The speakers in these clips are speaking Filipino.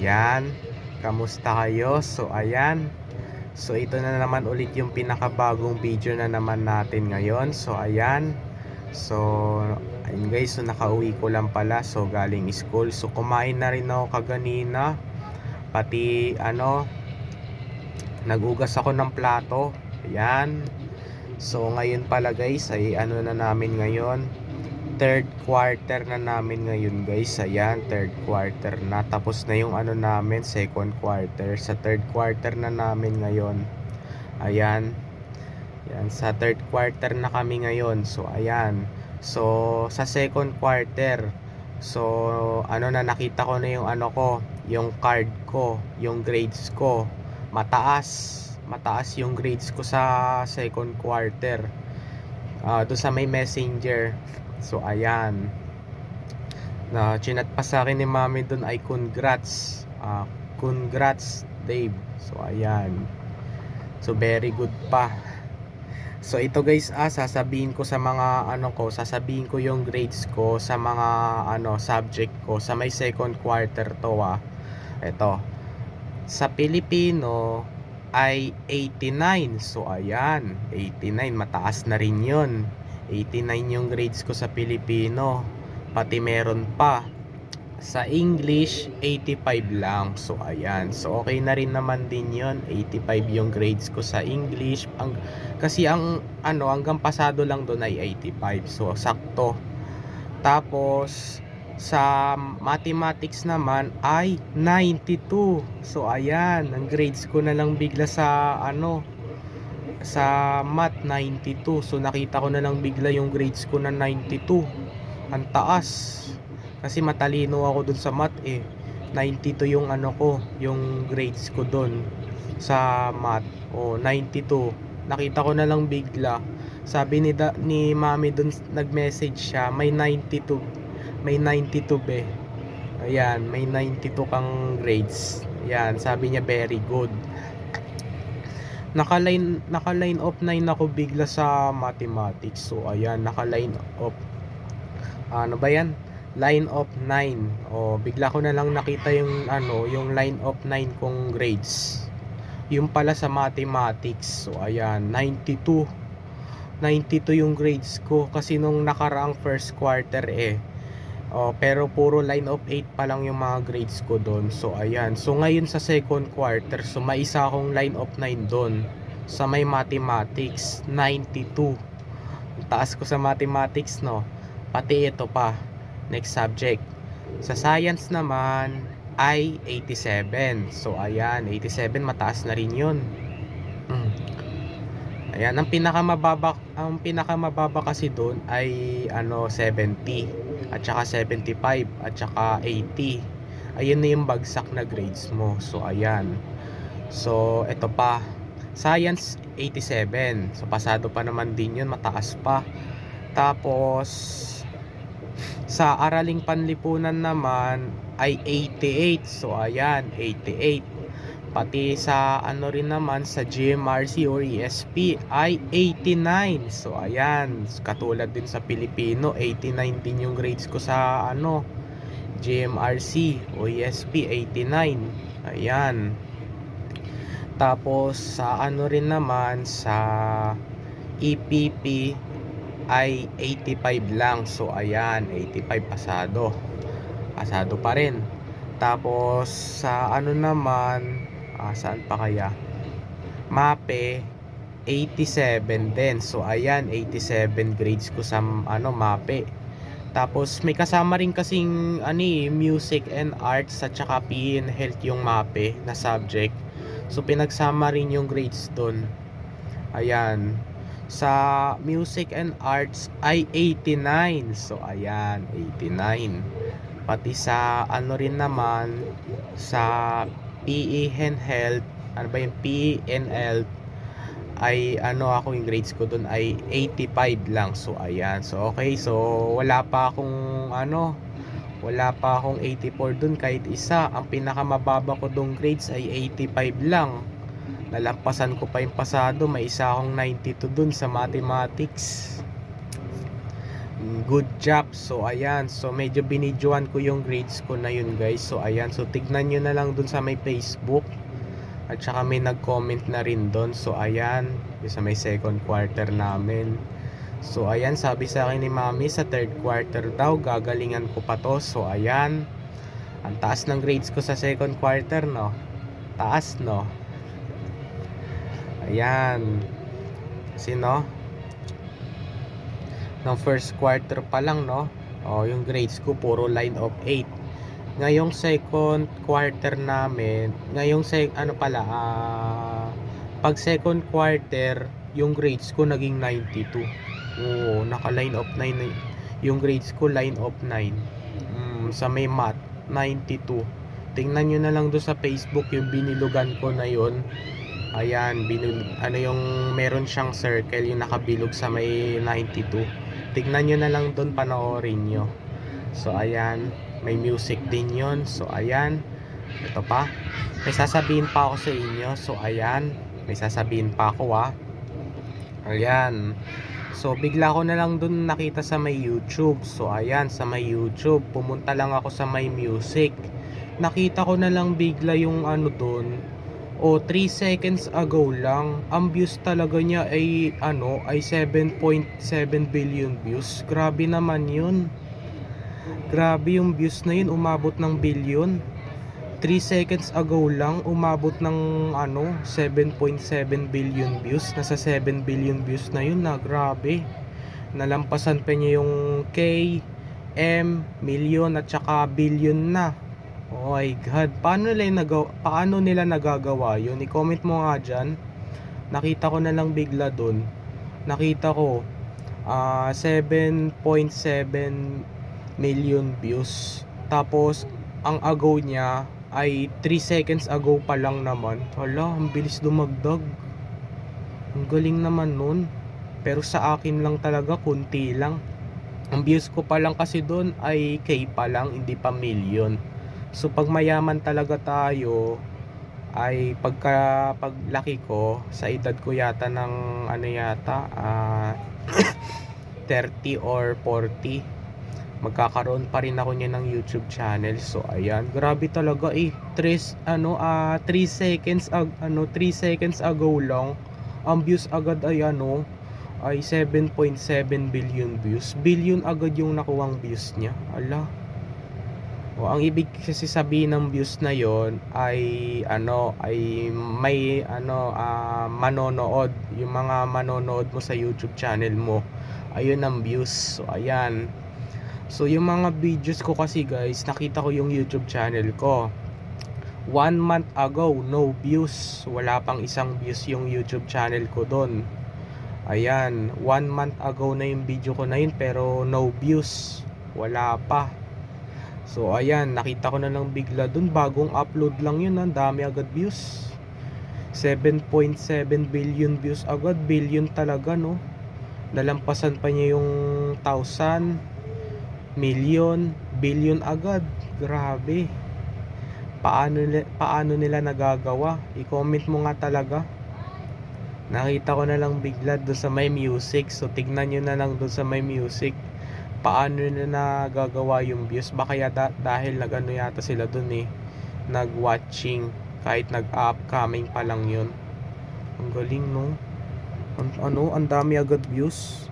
Ayan. Kamusta kayo? So, ayan. So, ito na naman ulit yung pinakabagong video na naman natin ngayon. So, ayan. So, ayun guys. So, nakauwi ko lang pala. So, galing school. So, kumain na rin ako kaganina. Pati, ano, nagugas ako ng plato. Ayan. So, ngayon pala guys, ay ano na namin ngayon. Third quarter na namin ngayon guys. Ayan, third quarter na. Tapos na yung ano namin, second quarter. Sa third quarter na namin ngayon. Ayan. Ayan, sa third quarter na kami ngayon. So, ayan. So, sa second quarter, so, ano na, nakita ko na yung ano ko, yung card ko, yung grades ko. Mataas. Mataas yung grades ko sa second quarter. Ah, doon sa may messenger. So, ayan. Na chinat pa sa akin ni Mami doon ay congrats. Ah, congrats, Dave. So, ayan. So, very good pa. So, ito guys, ah, sasabihin ko sa mga, ano ko, sasabihin ko yung grades ko sa mga, ano, subject ko. Sa may second quarter to, ah. Ito. Sa Pilipino, ay 89. So, ayan. 89. Mataas na rin yun. 89 yung grades ko sa Pilipino. Pati meron pa. Sa English, 85 lang. So, ayan. So, okay na rin naman din yon 85 yung grades ko sa English. Ang, kasi ang, ano, hanggang pasado lang doon ay 85. So, sakto. Tapos, sa mathematics naman ay 92. So ayan, ang grades ko na lang bigla sa ano sa math 92. So nakita ko na lang bigla yung grades ko na 92. Ang taas. Kasi matalino ako dun sa math eh. 92 yung ano ko, yung grades ko dun sa math. O 92. Nakita ko na lang bigla. Sabi ni da, ni Mami dun nag-message siya, may 92 may 92 be. Ayan, may 92 kang grades. Ayan, sabi niya very good. Naka-line, naka-line of 9 ako bigla sa mathematics. So, ayan, naka-line of ano ba yan? Line of 9. O, bigla ko na lang nakita yung ano, yung line of 9 kong grades. Yung pala sa mathematics. So, ayan, 92. 92 yung grades ko kasi nung nakaraang first quarter eh Oh, pero puro line of 8 pa lang yung mga grades ko doon. So ayan. So ngayon sa second quarter, so may isa akong line of 9 doon sa may mathematics 92. Ang taas ko sa mathematics no. Pati ito pa. Next subject. Sa science naman ay 87. So ayan, 87 mataas na rin 'yun. Mm. Ayan, ang pinakamababa ang pinakamababa kasi doon ay ano 70 at saka 75 at saka 80 ayun na yung bagsak na grades mo. So ayan. So ito pa. Science 87 so pasado pa naman din yun. Mataas pa. Tapos sa araling panlipunan naman ay 88 so ayan 88 pati sa ano rin naman sa GMRC or ESP ay 89 so ayan. Katulad din sa Pilipino 89 din yung grades ko sa ano GMRC o ESP 89 ayan. Tapos sa ano rin naman sa EPP ay 85 lang. So ayan 85 pasado. Pasado pa rin. Tapos sa ano naman ah, saan pa kaya MAPE 87 din. So ayan 87 grades ko sa ano MAPE. Tapos may kasama rin kasing ani music and arts at saka PE and health yung MAPE na subject. So pinagsama rin yung grades doon ayan. Sa music and arts ay 89 so ayan 89 pati sa ano rin naman sa PE and Health ano ba yung PE and Health ay ano ako yung grades ko doon ay 85 lang. So ayan. So okay. So wala pa akong ano wala pa akong 84 doon kahit isa ang pinakamababa ko doong grades ay 85 lang. Nalampasan ko pa yung pasado. May isa akong 92 doon sa mathematics Good job. So, ayan. So, medyo binidyoan ko yung grades ko na yun, guys. So, ayan. So, tignan nyo na lang dun sa may Facebook. At saka may nag-comment na rin dun. So, ayan. Sa may second quarter namin. So, ayan. Sabi sa akin ni Mami, sa third quarter daw, gagalingan ko pa to. So, ayan. Ang taas ng grades ko sa second quarter, no? Taas, no? Ayan. Kasi, no? Ng first quarter pa lang, no? O, yung grades ko, puro line of 8. Ngayong second quarter namin, ngayong sec, ano pala, ah, pag second quarter, yung grades ko naging 92. Oo, naka line of 9 na y- yung grades ko line of 9. Mm, sa may math, 92. Tingnan nyo na lang doon sa Facebook yung binilugan ko na yon. Ayan, binul ano yung meron siyang circle yung nakabilog sa may 92. Tignan nyo na lang doon, panoorin nyo. So, ayan. May music din yon So, ayan. Ito pa. May sasabihin pa ako sa inyo. So, ayan. May sasabihin pa ako, ah. Ayan. So, bigla ko na lang doon nakita sa may YouTube. So, ayan. Sa may YouTube. Pumunta lang ako sa may music. Nakita ko na lang bigla yung ano doon. O 3 seconds ago lang, ang views talaga niya ay ano, ay 7.7 billion views. Grabe naman 'yun. Grabe yung views na 'yun, umabot ng billion. 3 seconds ago lang, umabot ng ano, 7.7 billion views. Nasa 7 billion views na 'yun na, grabe. Nalampasan pa niya yung K, M, million at saka billion na. Oh my God, paano nila nagawa, paano nila nagagawa yun? I-comment mo nga dyan. Nakita ko na lang bigla dun. Nakita ko, ah 7.7 million views. Tapos, ang ago niya ay 3 seconds ago pa lang naman. Hala, ang bilis dumagdag. Ang galing naman nun. Pero sa akin lang talaga, kunti lang. Ang views ko pa lang kasi doon ay K pa lang, hindi pa million. So pag mayaman talaga tayo ay pagka paglaki ko sa edad ko yata ng ano yata ah 30 or 40 magkakaroon pa rin ako niya ng YouTube channel. So ayan, grabe talaga eh. 3 ano ah 3 seconds ag, ano 3 seconds ago lang ang views agad ay ano ay 7.7 billion views. Billion agad yung nakuwang views niya. Ala. O, ang ibig kasi sabihin ng views na yon ay ano ay may ano ah, manonood. Yung mga manonood mo sa YouTube channel mo ayun ang views. So ayan. So yung mga videos ko kasi guys nakita ko yung YouTube channel ko. One month ago no views. Wala pang isang views yung YouTube channel ko doon ayan. One month ago na yung video ko na yun pero no views. Wala pa So ayan, nakita ko na lang bigla dun, bagong upload lang yun, ang dami agad views. 7.7 billion views agad, billion talaga no. Nalampasan pa niya yung 1,000, million, billion agad. Grabe. Paano, paano nila nagagawa? I-comment mo nga talaga. Nakita ko na lang bigla doon sa may music. So tignan nyo na lang doon sa may music paano na nagagawa yung views. Ba kaya da- dahil nag-ano yata sila dun eh. Nag-watching. Kahit nag-upcoming pa lang yun. Ang galing no? Ang, ano? Ang dami agad views.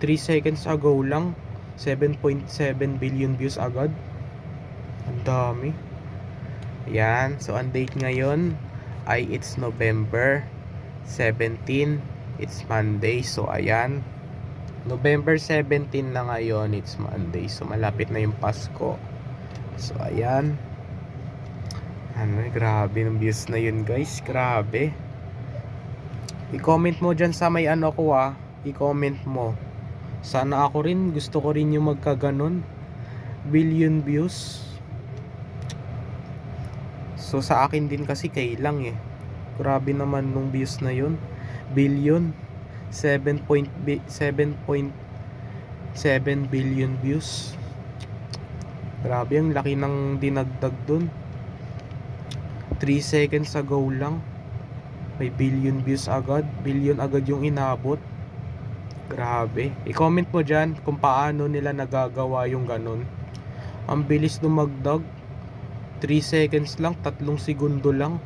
3 seconds ago lang. 7.7 billion views agad. Ang dami. Yan. So ang date ngayon ay it's November 17 it's Monday. So ayan November 17 na ngayon, it's Monday. So malapit na yung Pasko. So ayan. Ano, grabe ng views na yun, guys. Grabe. I-comment mo dyan sa may ano ko ah. I-comment mo. Sana ako rin, gusto ko rin yung magkaganon. Billion views. So sa akin din kasi kailang eh. Grabe naman nung views na yun. Billion. 7.7 billion views. Grabe, ang laki ng dinagdag dun. 3 seconds ago lang. May billion views agad. Billion agad yung inabot. Grabe. I-comment mo dyan kung paano nila nagagawa yung ganun. Ang bilis dumagdag. 3 seconds lang, 3 segundo lang.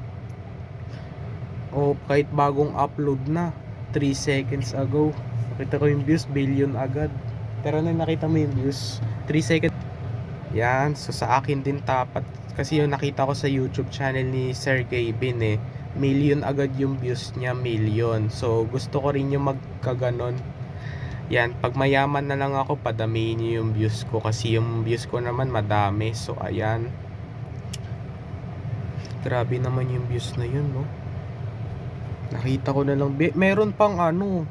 O kahit bagong upload na, 3 seconds ago. Nakita ko yung views, billion agad. Pero nung nakita mo yung views, 3 seconds. Yan, so sa akin din tapat. Kasi yung nakita ko sa YouTube channel ni Sergey Bin eh, million agad yung views niya, million. So gusto ko rin yung magkaganon. Yan, pag mayaman na lang ako, padamihin niyo yung views ko kasi yung views ko naman madami. So ayan. Grabe naman yung views na yun, no? Nakita ko na lang. Meron pang ano,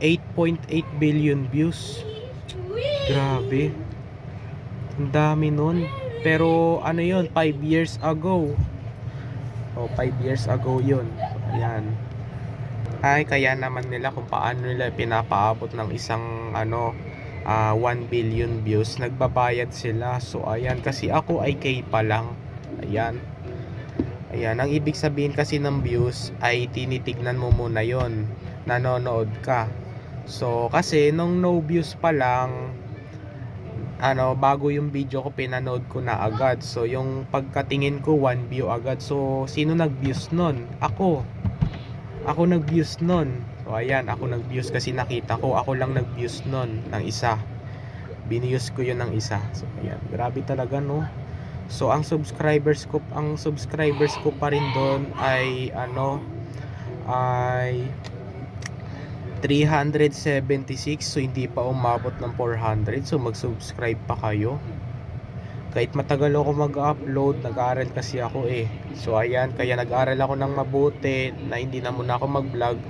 8.8 billion views. Grabe. Ang dami nun. Pero ano yun, 5 years ago. O, 5 years ago yun. Ayan. Ay, kaya naman nila kung paano nila pinapaabot ng isang ano, ah, 1 billion views. Nagbabayad sila. So, ayan. Kasi ako ay K pa lang. Ayan. Ayan. Ang ibig sabihin kasi ng views ay tinitignan mo muna yon Nanonood ka. So, kasi nung no views pa lang, ano, bago yung video ko pinanood ko na agad. So, yung pagkatingin ko, one view agad. So, sino nag-views nun? Ako. Ako nag-views nun. So, ayan, ako nag-views kasi nakita ko, ako lang nag-views nun ng isa. Biniyos ko yun ng isa. So, ayan, grabe talaga, no? So, ang subscribers ko, ang subscribers ko pa rin doon ay, ano, ay 376 so hindi pa umabot ng 400 so mag-subscribe pa kayo. Kahit matagal ako mag-upload nag-aaral kasi ako eh. So ayan kaya nag-aaral ako ng mabuti na hindi na muna ako mag-vlog.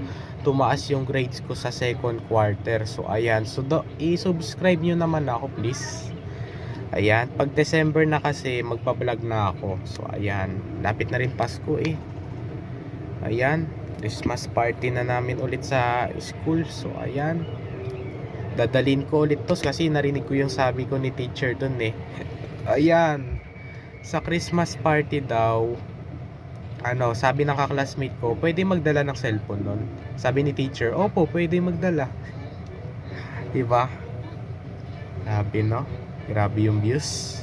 Tumaas yung grades ko sa second quarter. So ayan. So do, i-subscribe nyo naman ako please ayan pag December na kasi magpa-vlog na ako so ayan lapit na rin Pasko eh ayan Christmas party na namin ulit sa school. So, ayan. Dadalin ko ulit to kasi narinig ko yung sabi ko ni teacher dun eh. ayan. Sa Christmas party daw, ano, sabi ng kaklasmate ko, pwede magdala ng cellphone nun. Sabi ni teacher, opo, pwede magdala. diba? Grabe, no? Grabe yung views.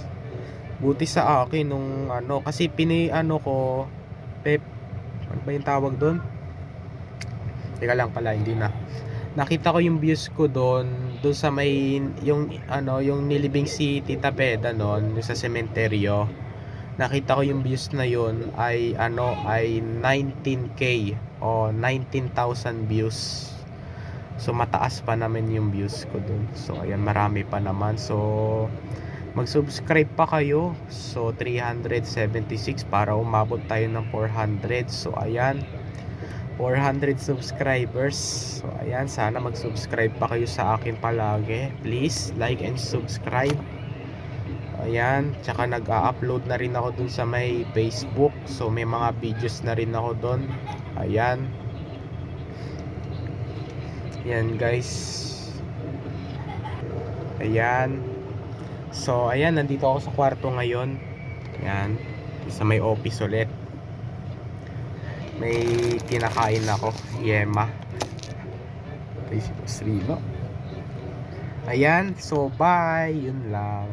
Buti sa akin nung ano, kasi pini ano ko, pep, ano ba yung tawag doon? Teka lang pala, hindi na. Nakita ko yung views ko doon, doon sa may yung ano, yung nilibing si Tita Peda noon, yung sa sementeryo. Nakita ko yung views na yun ay ano ay 19k o 19,000 views. So mataas pa naman yung views ko doon. So ayan marami pa naman. So mag-subscribe pa kayo. So 376 para umabot tayo ng 400. So ayan. 400 subscribers. So, ayan, sana mag-subscribe pa kayo sa akin palagi. Please, like and subscribe. Ayan, tsaka nag-a-upload na rin ako dun sa may Facebook. So, may mga videos na rin ako dun. Ayan. Ayan, guys. Ayan. So, ayan, nandito ako sa kwarto ngayon. Ayan, sa may office ulit may kinakain ako yema Ayan, so bye. Yun lang.